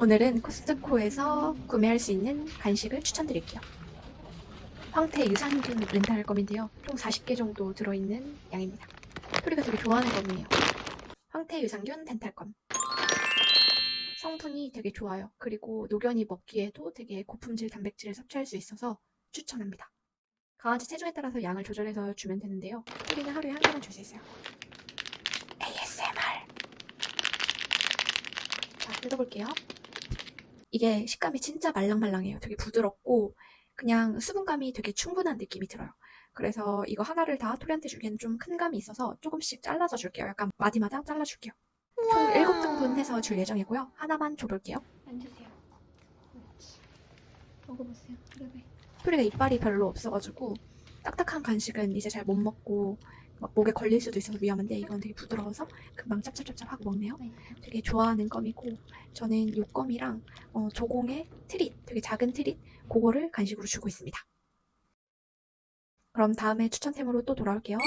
오늘은 코스트코에서 구매할 수 있는 간식을 추천드릴게요. 황태 유산균 렌탈 껌인데요. 총 40개 정도 들어있는 양입니다. 토리가 되게 좋아하는 껌이에요. 황태 유산균 덴탈 껌. 성분이 되게 좋아요. 그리고 녹연히 먹기에도 되게 고품질 단백질을 섭취할 수 있어서 추천합니다. 강아지 체중에 따라서 양을 조절해서 주면 되는데요. 토리는 하루에 한 개만 줄 수 있어요. ASMR. 자, 뜯어볼게요. 이게 식감이 진짜 말랑말랑해요. 되게 부드럽고 그냥 수분감이 되게 충분한 느낌이 들어요. 그래서 이거 하나를 다 토리한테 주기에는 좀큰 감이 있어서 조금씩 잘라서 줄게요. 약간 마디마다 잘라줄게요. 총 7등분 해서 줄 예정이고요. 하나만 줘볼게요. 앉으세요. 먹어보세요. 그래. 토리가 이빨이 별로 없어가지고 딱딱한 간식은 이제 잘 못 먹고 막 목에 걸릴 수도 있어서 위험한데 이건 되게 부드러워서 금방 짭짭짭짭 하고 먹네요. 네. 되게 좋아하는 껌이고 저는 요 껌이랑 어, 조공의 트릿, 되게 작은 트릿 그거를 간식으로 주고 있습니다. 그럼 다음에 추천템으로 또 돌아올게요.